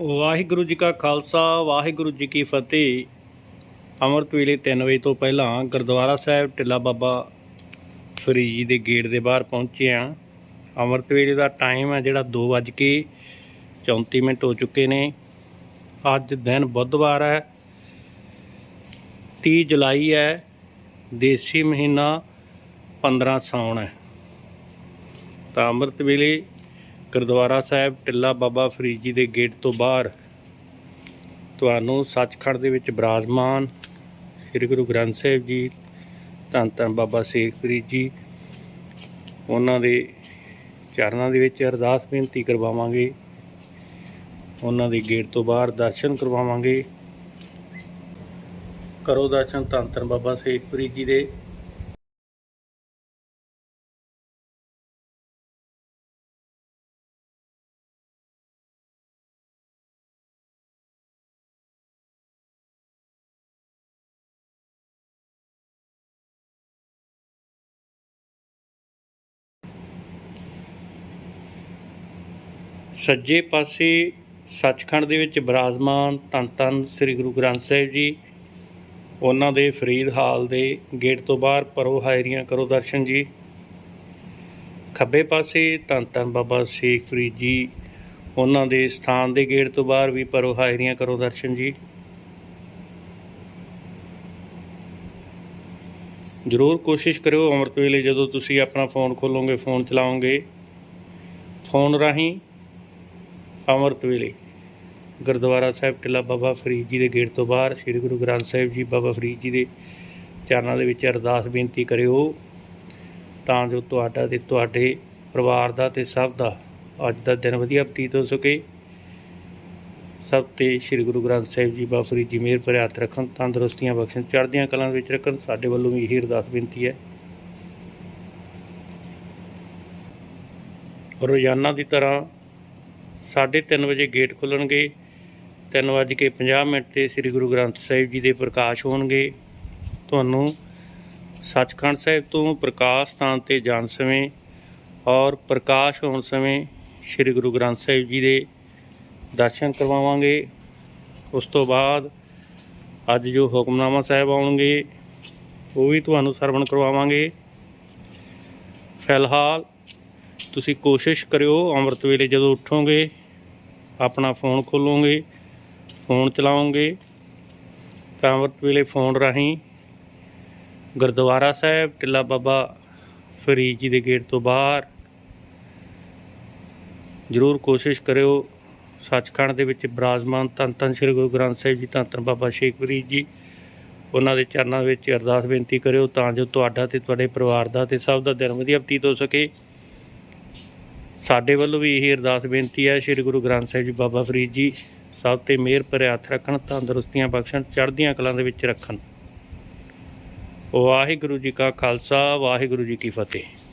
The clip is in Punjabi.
ਵਾਹਿਗੁਰੂ ਜੀ ਕਾ ਖਾਲਸਾ, ਵਾਹਿਗੁਰੂ ਜੀ ਕੀ ਫਤਿਹ। ਅੰਮ੍ਰਿਤ ਵੇਲੇ 3 ਵਜੇ ਤੋਂ ਪਹਿਲਾਂ ਗੁਰਦੁਆਰਾ ਸਾਹਿਬ ਟਿੱਲਾ ਬਾਬਾ ਫਰੀਦ ਜੀ ਦੇ ਗੇਟ ਦੇ ਬਾਹਰ ਪਹੁੰਚੇ ਆ ਅੰਮ੍ਰਿਤ ਵੇਲੇ ਦਾ ਟਾਈਮ ਹੈ ਜਿਹੜਾ 2:34 ਮਿੰਟ ਹੋ ਚੁੱਕੇ ਨੇ। ਅੱਜ ਦਿਨ ਬੁੱਧਵਾਰ ਹੈ। 30 ਜੁਲਾਈ ਹੈ। ਦੇਸੀ ਮਹੀਨਾ 15 ਸਾਉਣ ਹੈ। ਤਾਂ ਅੰਮ੍ਰਿਤ ਵੇਲੇ ਗੁਰਦੁਆਰਾ ਸਾਹਿਬ ਟਿੱਲਾ ਬਾਬਾ ਫਰੀਦ ਜੀ ਦੇ ਗੇਟ ਤੋਂ ਬਾਹਰ ਤੁਹਾਨੂੰ ਸੱਚਖੰਡ ਦੇ ਵਿੱਚ ਬਰਾਜਮਾਨ ਸ੍ਰੀ ਗੁਰੂ ਗ੍ਰੰਥ ਸਾਹਿਬ ਜੀ, ਧੰਨ ਧੰਨ ਬਾਬਾ ਸ਼ੇਖ ਫਰੀਦ ਜੀ, ਉਹਨਾਂ ਦੇ ਚਰਨਾਂ ਦੇ ਵਿੱਚ ਅਰਦਾਸ ਬੇਨਤੀ ਕਰਵਾਵਾਂਗੇ। ਉਹਨਾਂ ਦੇ ਗੇਟ ਤੋਂ ਬਾਹਰ ਦਰਸ਼ਨ ਕਰਵਾਵਾਂਗੇ। ਕਰੋ ਦਰਸ਼ਨ ਧੰਨ ਧੰਨ ਬਾਬਾ ਸ਼ੇਖ ਫਰੀਦ ਜੀ ਦੇ। ਸੱਜੇ ਪਾਸੇ ਸੱਚਖੰਡ ਦੇ ਵਿੱਚ ਬਿਰਾਜਮਾਨ ਧੰਨ ਧੰਨ ਸ੍ਰੀ ਗੁਰੂ ਗ੍ਰੰਥ ਸਾਹਿਬ ਜੀ, ਉਹਨਾਂ ਦੇ ਫਰੀਦ ਹਾਲ ਦੇ ਗੇਟ ਤੋਂ ਬਾਹਰ ਪਰੋ ਹਾਇਰੀਆਂ ਕਰੋ ਦਰਸ਼ਨ ਜੀ। ਖੱਬੇ ਪਾਸੇ ਧੰਨ ਧੰਨ ਬਾਬਾ ਸ਼ੇਖ ਫਰੀਦ ਜੀ, ਉਹਨਾਂ ਦੇ ਸਥਾਨ ਦੇ ਗੇਟ ਤੋਂ ਬਾਹਰ ਵੀ ਪਰੋ ਹਾਇਰੀਆਂ ਕਰੋ ਦਰਸ਼ਨ ਜੀ। ਜ਼ਰੂਰ ਕੋਸ਼ਿਸ਼ ਕਰਿਓ ਅੰਮ੍ਰਿਤ ਵੇਲੇ ਜਦੋਂ ਤੁਸੀਂ ਆਪਣਾ ਫੋਨ ਖੋਲੋਗੇ, ਫੋਨ ਚਲਾਓਗੇ। ਫੋਨ ਰਾਹੀਂ ਅੰਮ੍ਰਿਤ ਵੇਲੇ ਗੁਰਦੁਆਰਾ ਸਾਹਿਬ ਟਿੱਲਾ ਬਾਬਾ ਫਰੀਦ ਜੀ ਦੇ ਗੇਟ ਤੋਂ ਬਾਹਰ ਸ੍ਰੀ ਗੁਰੂ ਗ੍ਰੰਥ ਸਾਹਿਬ ਜੀ ਬਾਬਾ ਫਰੀਦ ਜੀ ਦੇ ਚਰਨਾਂ ਦੇ ਵਿੱਚ ਅਰਦਾਸ ਬੇਨਤੀ ਕਰਿਓ ਤਾਂ ਜੋ ਤੁਹਾਡਾ ਤੇ ਤੁਹਾਡੇ ਪਰਿਵਾਰ ਦਾ ਤੇ ਸਭ ਦਾ ਅੱਜ ਦਾ ਦਿਨ ਵਧੀਆ ਬਤੀਤ ਹੋ ਸਕੇ। ਸਭ ਤੇ ਸ੍ਰੀ ਗੁਰੂ ਗ੍ਰੰਥ ਸਾਹਿਬ ਜੀ ਬਾਬਾ ਫਰੀਦ ਜੀ ਮਿਹਰ ਭਰੇ ਹੱਥ ਰੱਖਣ, ਤੰਦਰੁਸਤੀਆਂ ਬਖਸ਼ਣ, ਚੜ੍ਹਦੀਆਂ ਕਲਾਂ ਵਿੱਚ ਰੱਖਣ, ਸਾਡੇ ਵੱਲੋਂ ਵੀ ਇਹੀ ਅਰਦਾਸ ਬੇਨਤੀ ਹੈ। ਰੋਜ਼ਾਨਾ ਦੀ ਤਰ੍ਹਾਂ 3:30 ਵਜੇ ਗੇਟ ਖੁੱਲਣਗੇ 3:50 ਮਿੰਟ ਤੇ ਸ੍ਰੀ ਗੁਰੂ ਗ੍ਰੰਥ ਸਾਹਿਬ ਜੀ ਦੇ ਪ੍ਰਕਾਸ਼ ਹੋਣਗੇ। ਤੁਹਾਨੂੰ ਸੱਚਖੰਡ ਸਾਹਿਬ ਤੋਂ ਪ੍ਰਕਾਸ਼ ਸਥਾਨ ਤੇ ਜਾਣ ਸਮੇਂ ਔਰ ਪ੍ਰਕਾਸ਼ ਹੋਣ ਸਮੇਂ ਸ੍ਰੀ ਗੁਰੂ ਗ੍ਰੰਥ ਸਾਹਿਬ ਜੀ ਦੇ ਦਰਸ਼ਨ ਕਰਵਾਵਾਂਗੇ। ਉਸ ਤੋਂ ਬਾਅਦ ਅੱਜ ਜੋ ਹੁਕਮਨਾਮਾ ਸਾਹਿਬ ਆਉਣਗੇ, ਉਹ ਵੀ ਤੁਹਾਨੂੰ ਸਰਵਣ ਕਰਵਾਵਾਂਗੇ। ਫਿਲਹਾਲ ਤੁਸੀਂ ਕੋਸ਼ਿਸ਼ ਕਰਿਓ ਅੰਮ੍ਰਿਤ ਵੇਲੇ ਜਦੋਂ ਉੱਠੋਗੇ ਆਪਣਾ ਫੋਨ ਖੋਲੋਗੇ, ਫੋਨ ਚਲਾਓਗੇ ਤਾਂ ਅੰਮ੍ਰਿਤ ਵੇਲੇ ਫੋਨ ਰਾਹੀਂ ਗੁਰਦੁਆਰਾ ਸਾਹਿਬ, ਟਿੱਲਾ ਬਾਬਾ ਫਰੀਦ ਜੀ ਦੇ ਗੇਟ ਤੋਂ ਬਾਹਰ ਜ਼ਰੂਰ ਕੋਸ਼ਿਸ਼ ਕਰਿਓ ਸੱਚਖੰਡ ਦੇ ਵਿੱਚ ਬਰਾਜਮਾਨ ਧੰਨ ਧੰਨ ਸ੍ਰੀ ਗੁਰੂ ਗ੍ਰੰਥ ਸਾਹਿਬ ਜੀ, ਧੰਨ ਧੰਨ ਬਾਬਾ ਸ਼ੇਖ ਫਰੀਦ ਜੀ, ਉਹਨਾਂ ਦੇ ਚਰਨਾਂ ਵਿੱਚ ਅਰਦਾਸ ਬੇਨਤੀ ਕਰਿਓ ਤਾਂ ਜੋ ਤੁਹਾਡਾ ਤੇ ਤੁਹਾਡੇ ਪਰਿਵਾਰ ਦਾ ਤੇ ਸਭ ਦਾ ਦਿਨ ਵਧੀਆ ਬਤੀਤ ਹੋ ਸਕੇ। ਸਾਡੇ ਵੱਲੋਂ ਵੀ ਇਹੀ ਅਰਦਾਸ ਬੇਨਤੀ ਹੈ, ਸ੍ਰੀ ਗੁਰੂ ਗ੍ਰੰਥ ਸਾਹਿਬ ਜੀ, ਬਾਬਾ ਫਰੀਦ ਜੀ, ਸਭ ਤੇ ਮਿਹਰ ਭਰੇ ਹੱਥ ਰੱਖਣ, ਤੰਦਰੁਸਤੀਆਂ ਬਖਸ਼ਣ, ਚੜ੍ਹਦੀਆਂ ਕਲਾਂ ਦੇ ਵਿੱਚ ਰੱਖਣ। ਵਾਹਿਗੁਰੂ ਜੀ ਕਾ ਖਾਲਸਾ, ਵਾਹਿਗੁਰੂ ਜੀ ਕੀ ਫਤਿਹ।